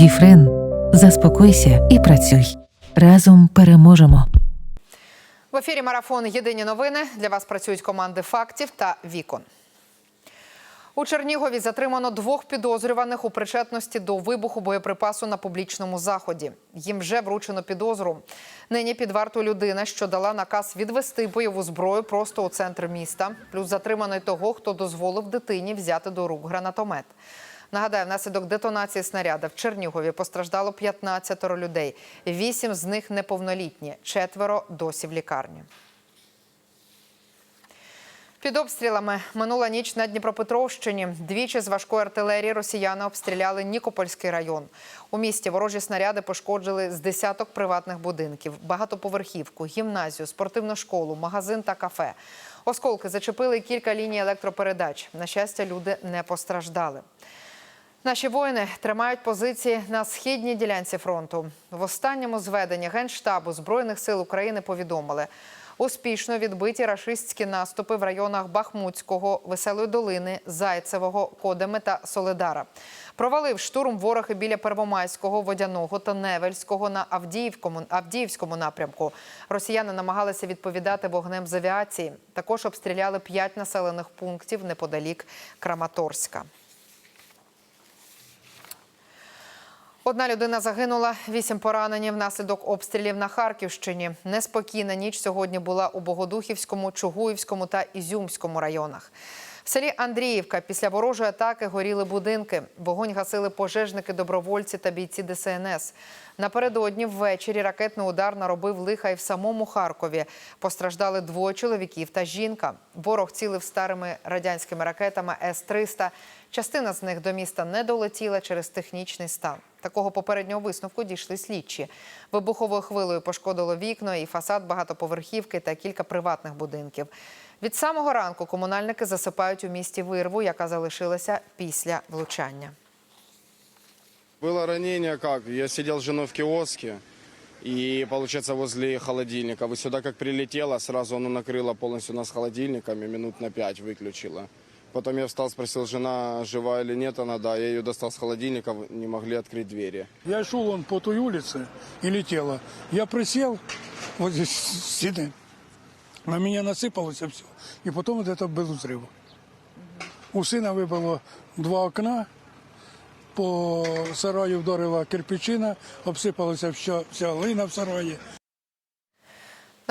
Біфрен, заспокойся і працюй. Разом переможемо. В ефірі марафон Єдині новини. Для вас працюють команди фактів та вікон. У Чернігові затримано двох підозрюваних у причетності до вибуху боєприпасу на публічному заході. Їм вже вручено підозру. Нині під вартою людина, що дала наказ відвести бойову зброю просто у центр міста. Плюс затриманий того, хто дозволив дитині взяти до рук гранатомет. Нагадаю, внаслідок детонації снаряда в Чернігові постраждало 15 людей. Вісім з них неповнолітні, четверо досі в лікарні. Під обстрілами минула ніч на Дніпропетровщині. Двічі з важкої артилерії росіяни обстріляли Нікопольський район. У місті ворожі снаряди пошкоджили з десяток приватних будинків, багатоповерхівку, гімназію, спортивну школу, магазин та кафе. Осколки зачепили кілька ліній електропередач. На щастя, люди не постраждали. Наші воїни тримають позиції на східній ділянці фронту. В останньому зведенні Генштабу Збройних сил України повідомили. Успішно відбиті рашистські наступи в районах Бахмутського, Веселої долини, Зайцевого, Кодеми та Соледара. Провалив штурм ворог і біля Первомайського, Водяного та Невельського на Авдіївському, Авдіївському напрямку. Росіяни намагалися відповідати вогнем з авіації. Також обстріляли п'ять населених пунктів неподалік Краматорська. Одна людина загинула, вісім поранені внаслідок обстрілів на Харківщині. Неспокійна ніч сьогодні була у Богодухівському, Чугуївському та Ізюмському районах. В селі Андріївка після ворожої атаки горіли будинки. Вогонь гасили пожежники, добровольці та бійці ДСНС. Напередодні ввечері ракетний удар наробив лиха і в самому Харкові. Постраждали двоє чоловіків та жінка. Ворог цілив старими радянськими ракетами С-300. Частина з них до міста не долетіла через технічний стан. Такого попереднього висновку дійшли слідчі. Вибуховою хвилею пошкодило вікно і фасад багатоповерхівки та кілька приватних будинків. Від самого ранку комунальники засипають у місті вирву, яка залишилася після влучання. Было ранение как? Я сидел с женой в киоске и, получается, возле холодильника. Вы сюда как прилетело, сразу оно накрыло полностью нас холодильниками, минут на пять выключило. Потом я встал, спросил, жена жива или нет, она да. Я ее достал с холодильника, не могли открыть двери. Я шел он по той улице и летела. Я присел, вот здесь сидим. На меня насыпалось все. И потом вот это был взрыв. У сына выбило два окна, по сараю вдарила кирпичина, обсипалася вся, вся глина в сараї.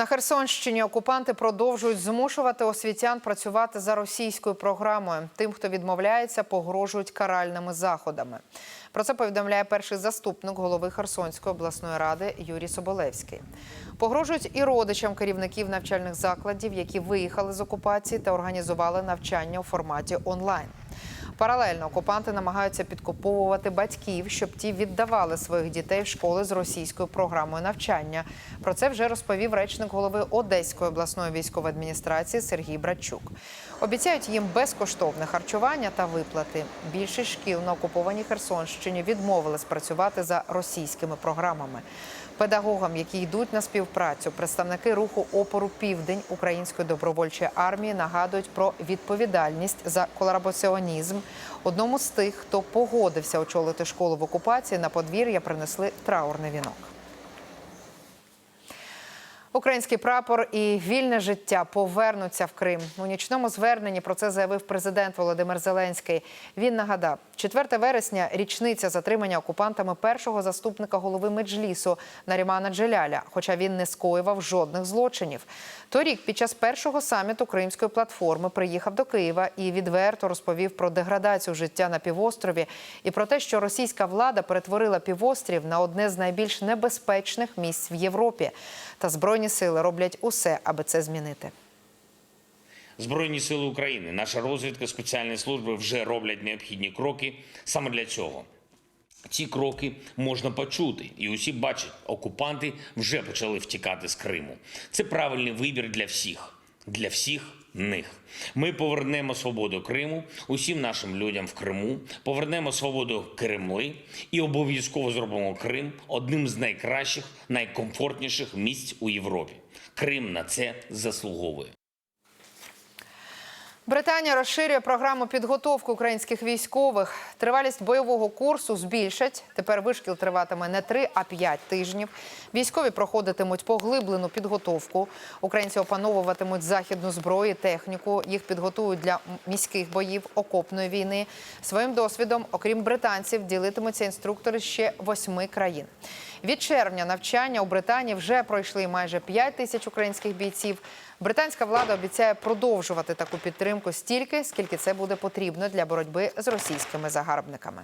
На Херсонщині окупанти продовжують змушувати освітян працювати за російською програмою. Тим, хто відмовляється, погрожують каральними заходами. Про це повідомляє перший заступник голови Херсонської обласної ради Юрій Соболевський. Погрожують і родичам керівників навчальних закладів, які виїхали з окупації та організували навчання у форматі онлайн. Паралельно окупанти намагаються підкуповувати батьків, щоб ті віддавали своїх дітей в школи з російською програмою навчання. Про це вже розповів речник голови Одеської обласної військової адміністрації Сергій Братчук. Обіцяють їм безкоштовне харчування та виплати. Більшість шкіл на окупованій Херсонщині відмовились працювати за російськими програмами. Педагогам, які йдуть на співпрацю, представники руху опору Південь Української добровольчої армії нагадують про відповідальність за колабораціонізм. Одному з тих, хто погодився очолити школу в окупації, на подвір'я принесли траурний вінок. Український прапор і вільне життя повернуться в Крим. У нічному зверненні про це заявив президент Володимир Зеленський. Він нагадав, 4 вересня річниця затримання окупантами першого заступника голови Меджлісу Нарімана Джеляля, хоча він не скоював жодних злочинів. Торік, під час першого саміту Кримської платформи, приїхав до Києва і відверто розповів про деградацію життя на півострові і про те, що російська влада перетворила півострів на одне з найбільш небезпечних місць в Європі. Та збройні сили роблять усе, аби це змінити. Збройні сили України, наша розвідка, спеціальні служби вже роблять необхідні кроки саме для цього. Ці кроки можна почути, і усі бачать, окупанти вже почали втікати з Криму. Це правильний вибір для всіх, для всіх них. Ми повернемо свободу Криму усім нашим людям в Криму, повернемо свободу Кремли і обов'язково зробимо Крим одним з найкращих, найкомфортніших місць у Європі. Крим на це заслуговує. Британія розширює програму підготовки українських військових. Тривалість бойового курсу збільшать. Тепер вишкіл триватиме не 3, а 5 тижнів. Військові проходитимуть поглиблену підготовку. Українці опановуватимуть західну зброю, техніку. Їх підготують для міських боїв, окопної війни. Своїм досвідом, окрім британців, ділитимуться інструктори ще восьми країн. Від червня навчання у Британії вже пройшли майже 5 тисяч українських бійців. Британська влада обіцяє продовжувати таку підтримку стільки, скільки це буде потрібно для боротьби з російськими загарбниками.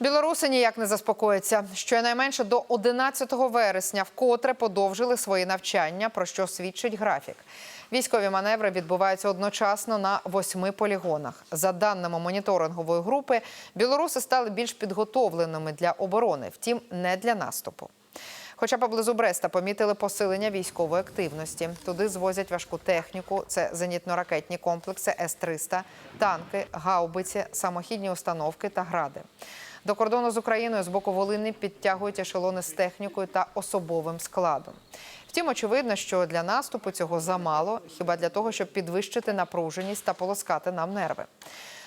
Білоруси ніяк не заспокояться. Щонайменше до 11 вересня вкотре подовжили свої навчання, про що свідчить графік. Військові маневри відбуваються одночасно на восьми полігонах. За даними моніторингової групи, білоруси стали більш підготовленими для оборони, втім, не для наступу. Хоча поблизу Бреста помітили посилення військової активності. Туди звозять важку техніку. Це зенітно-ракетні комплекси С-300, танки, гаубиці, самохідні установки та гради. До кордону з Україною з боку Волини підтягують ешелони з технікою та особовим складом. Втім, очевидно, що для наступу цього замало, хіба для того, щоб підвищити напруженість та полоскати нам нерви.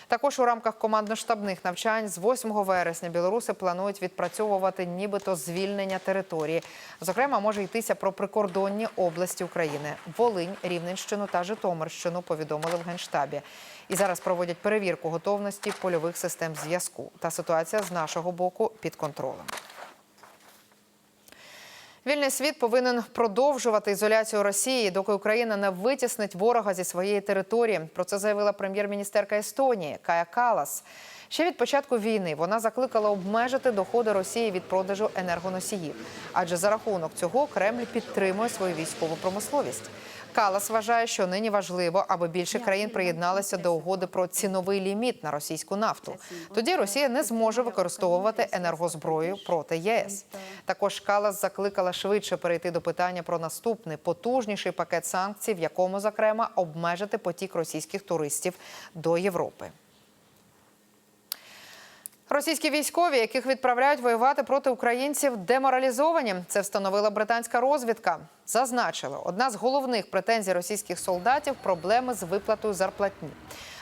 Також у рамках командно-штабних навчань з 8 вересня білоруси планують відпрацьовувати нібито звільнення території. Зокрема, може йтися про прикордонні області України Волинь, Рівненщину та Житомирщину. Повідомили в генштабі. І зараз проводять перевірку готовності польових систем зв'язку. Та ситуація з нашого боку під контролем. Вільний світ повинен продовжувати ізоляцію Росії, доки Україна не витіснить ворога зі своєї території. Про це заявила прем'єр-міністерка Естонії Кая Калас. Ще від початку війни вона закликала обмежити доходи Росії від продажу енергоносіїв, адже за рахунок цього Кремль підтримує свою військову промисловість. Калас вважає, що нині важливо, аби більше країн приєдналися до угоди про ціновий ліміт на російську нафту. Тоді Росія не зможе використовувати енергозброю проти ЄС. Також Калас закликала швидше перейти до питання про наступний потужніший пакет санкцій, в якому зокрема обмежити потік російських туристів до Європи. Російські військові, яких відправляють воювати проти українців, деморалізовані. Це встановила британська розвідка. Зазначили, одна з головних претензій російських солдатів проблеми з виплатою зарплатні.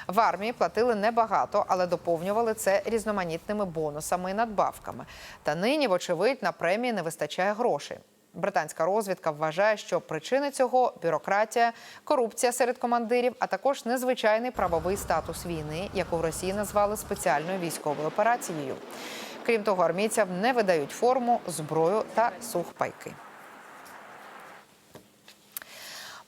В армії платили небагато, але доповнювали це різноманітними бонусами і надбавками. Та нині, вочевидь, на премії не вистачає грошей. Британська розвідка вважає, що причини цього бюрократія, корупція серед командирів, а також незвичайний правовий статус війни, яку в Росії назвали спеціальною військовою операцією. Крім того, армійцям не видають форму, зброю та сухпайки.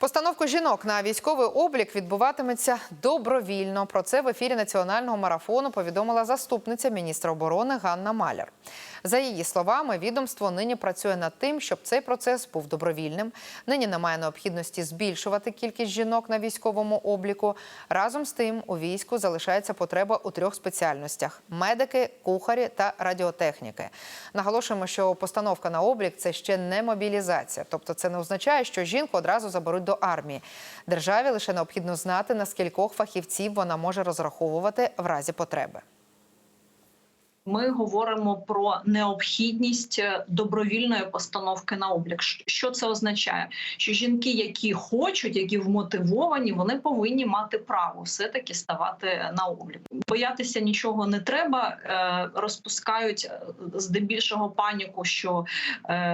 Постановку жінок на військовий облік відбуватиметься добровільно. Про це в ефірі національного марафону повідомила заступниця міністра оборони Ганна Маляр. За її словами, відомство нині працює над тим, щоб цей процес був добровільним. Нині немає необхідності збільшувати кількість жінок на військовому обліку. Разом з тим, у війську залишається потреба у трьох спеціальностях: медики, кухарі та радіотехніки. Наголошуємо, що постановка на облік це ще не мобілізація, тобто це не означає, що жінку одразу заберуть до армії. Державі лише необхідно знати, на скількох фахівців вона може розраховувати в разі потреби. Ми говоримо про необхідність е, добровільної постановки на облік. Що це означає? Що жінки, які хочуть, які вмотивовані, вони повинні мати право все таки ставати на облік. Боятися нічого не треба. е, Розпускають е, здебільшого паніку, що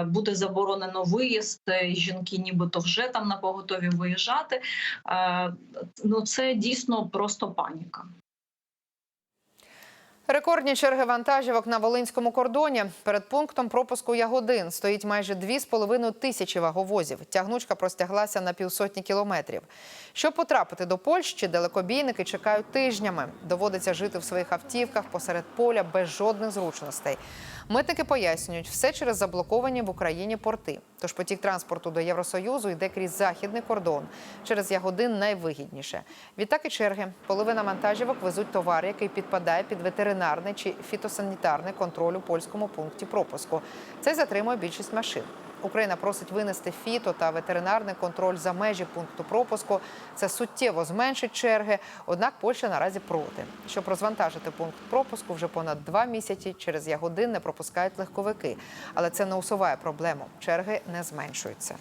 буде заборонено виїзд. Жінки, нібито вже там на поготові виїжджати. Ну це дійсно просто паніка. Рекордні черги вантажівок на волинському кордоні. Перед пунктом пропуску Ягодин стоїть майже 2,5 тисячі ваговозів. Тягнучка простяглася на півсотні кілометрів. Щоб потрапити до Польщі, далекобійники чекають тижнями. Доводиться жити в своїх автівках посеред поля без жодних зручностей. Митники пояснюють, все через заблоковані в Україні порти. Тож потік транспорту до Євросоюзу йде крізь західний кордон. Через Ягодин найвигідніше. Відтак і черги. Половина вантажівок везуть товар, який підпадає під ветеринарний чи фітосанітарний контроль у польському пункті пропуску. Це затримує більшість машин. Україна просить винести фіто та ветеринарний контроль за межі пункту пропуску. Це суттєво зменшить черги. Однак Польща наразі проти. Щоб розвантажити пункт пропуску, вже понад два місяці через Ягодин не пропускають легковики. Але це не усуває проблему. Черги не зменшуються.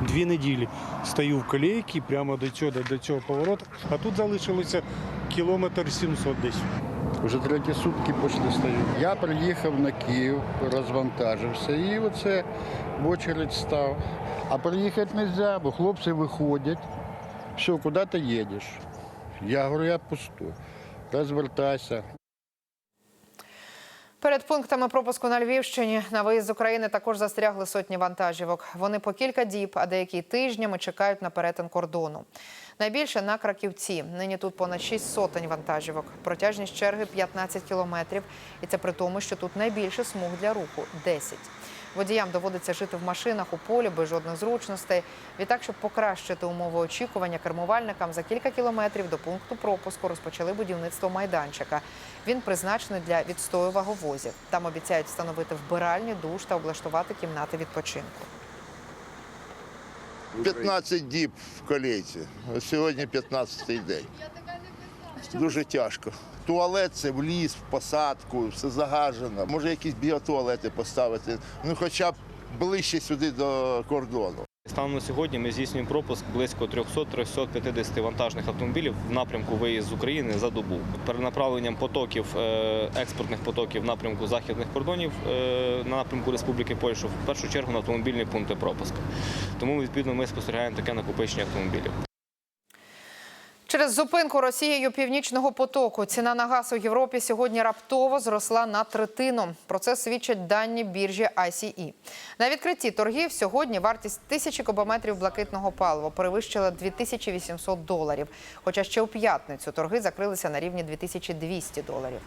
Дві неділі стою в колейці прямо до цього, до цього повороту, а тут залишилося кілометр 700 десь. Вже треті сутки почти стою. Я приїхав на Київ, розвантажився і оце в очередь став. А приїхати не можна, бо хлопці виходять. Все, куди ти їдеш? Я говорю, я пустой. Розвертайся. Перед пунктами пропуску на Львівщині на виїзд з України також застрягли сотні вантажівок. Вони по кілька діб, а деякі тижнями чекають на перетин кордону. Найбільше на Краківці. Нині тут понад 6 сотень вантажівок. Протяжність черги 15 кілометрів. І це при тому, що тут найбільше смуг для руху 10. Водіям доводиться жити в машинах у полі без жодних зручностей. Відтак, щоб покращити умови очікування кермувальникам, за кілька кілометрів до пункту пропуску розпочали будівництво майданчика. Він призначений для відстою ваговозів. Там обіцяють встановити вбиральні, душ та облаштувати кімнати відпочинку. 15 діб в колійці. Сьогодні 15-й день. Дуже тяжко. Туалет це в ліс, в посадку, все загажено. Може якісь біотуалети поставити, ну хоча б ближче сюди до кордону. Станом на сьогодні ми здійснюємо пропуск близько 300-350 вантажних автомобілів в напрямку виїзд з України за добу. Перенаправленням потоків е, експортних потоків в напрямку західних кордонів е, на напрямку Республіки Польща в першу чергу на автомобільні пункти пропуску. Тому відповідно ми спостерігаємо таке накопичення автомобілів. Через зупинку Росією північного потоку ціна на газ у Європі сьогодні раптово зросла на третину. Про це свідчать дані біржі ICE. На відкритті торгів сьогодні вартість тисячі кубометрів блакитного палива перевищила 2800 доларів. Хоча ще у п'ятницю торги закрилися на рівні 2200 доларів.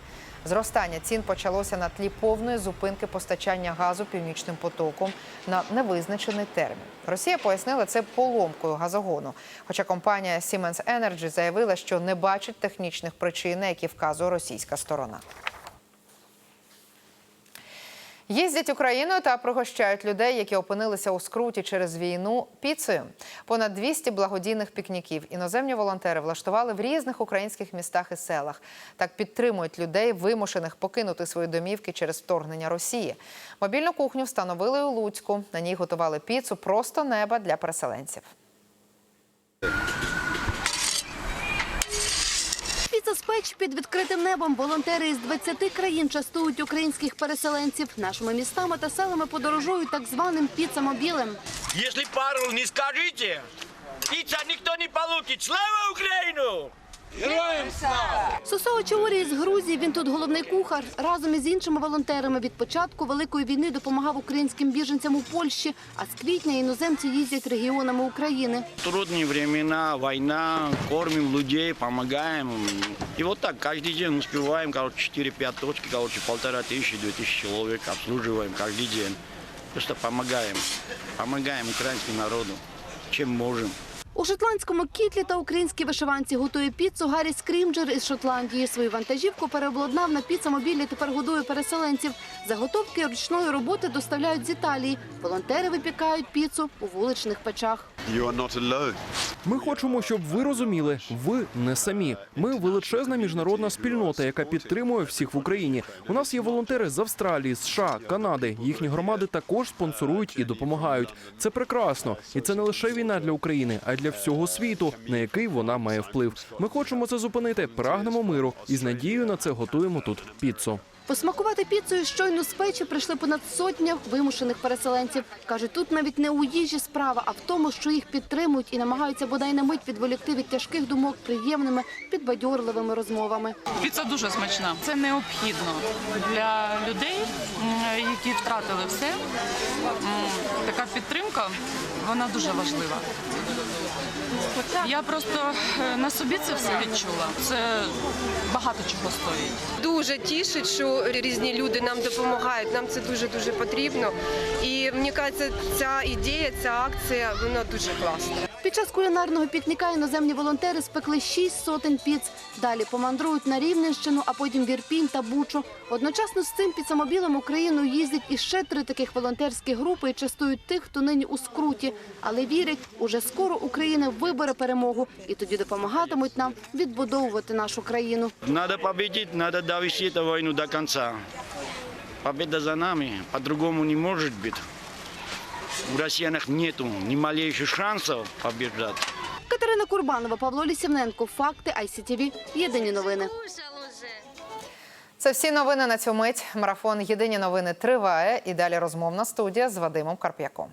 Зростання цін почалося на тлі повної зупинки постачання газу північним потоком на невизначений термін. Росія пояснила це поломкою газогону. Хоча компанія Siemens Energy заявила, що не бачить технічних причин, на які вказує російська сторона. Їздять Україною та пригощають людей, які опинилися у скруті через війну піцею. Понад 200 благодійних пікніків іноземні волонтери влаштували в різних українських містах і селах. Так підтримують людей, вимушених покинути свої домівки через вторгнення Росії. Мобільну кухню встановили у Луцьку. На ній готували піцу просто неба для переселенців. Піца печ під відкритим небом. Волонтери із 20 країн частують українських переселенців. Нашими містами та селами подорожують так званим піцамобілем. Якщо пару не скажете, піца ніхто не получит. Слава Украину! Героям слава! Сосо Очаурі з Грузії. Він тут головний кухар. Разом із іншими волонтерами від початку великої війни допомагав українським біженцям у Польщі. А з квітня іноземці їздять регіонами України. Трудные времена, война, кормим людей, помогаем. И вот так каждый день успеваем, короче, 4-5 точки, короче, полтора тысячи, две тысячи человек обслуживаем каждый день. Просто помогаем, помогаем украинскому народу, чем можем. У шотландському кітлі та українській вишиванці готує піцу Гаррі Скрімджер із Шотландії. Свою вантажівку переобладнав на піцамобілі. Тепер годує переселенців. Заготовки ручної роботи доставляють з Італії. Волонтери випікають піцу у вуличних печах. Ми хочемо, щоб ви розуміли, ви не самі. Ми величезна міжнародна спільнота, яка підтримує всіх в Україні. У нас є волонтери з Австралії, США, Канади. Їхні громади також спонсорують і допомагають. Це прекрасно, і це не лише війна для України, а й для всього світу, на який вона має вплив. Ми хочемо це зупинити, прагнемо миру і з надією на це готуємо тут піцу. Посмакувати піцею щойно з печі прийшли понад сотня вимушених переселенців. Кажуть, тут навіть не у їжі справа, а в тому, що їх підтримують і намагаються бодай на мить відволікти від тяжких думок приємними, підбадьорливими розмовами. Піца дуже смачна. Це необхідно для людей, які втратили все. Така підтримка вона дуже важлива. Я просто е, на собі це все відчула. Це багато чого стоїть. Дуже тішить, що різні люди нам допомагають. Нам це дуже дуже потрібно. І мені кажеться, ця ідея, ця акція вона дуже класна. Під час кулінарного пікніка іноземні волонтери спекли шість сотень піц. Далі помандрують на Рівненщину, а потім в Ірпінь та Бучу. Одночасно з цим піцамобілем Україною їздять іще три таких волонтерські групи і частують тих, хто нині у скруті. Але вірять, уже скоро Україна вибере перемогу і тоді допомагатимуть нам відбудовувати нашу країну. Надо победить, надо довести эту войну до конца. Победа за нами, по-другому не может быть. У россиянах нету ни малейших шансов побеждать. Катерина Курбанова, Павло Лісівненко. Факти ICTV. Єдині новини. Це всі новини на цю мить. Марафон Єдині новини триває. І далі розмовна студія з Вадимом Карп'яком.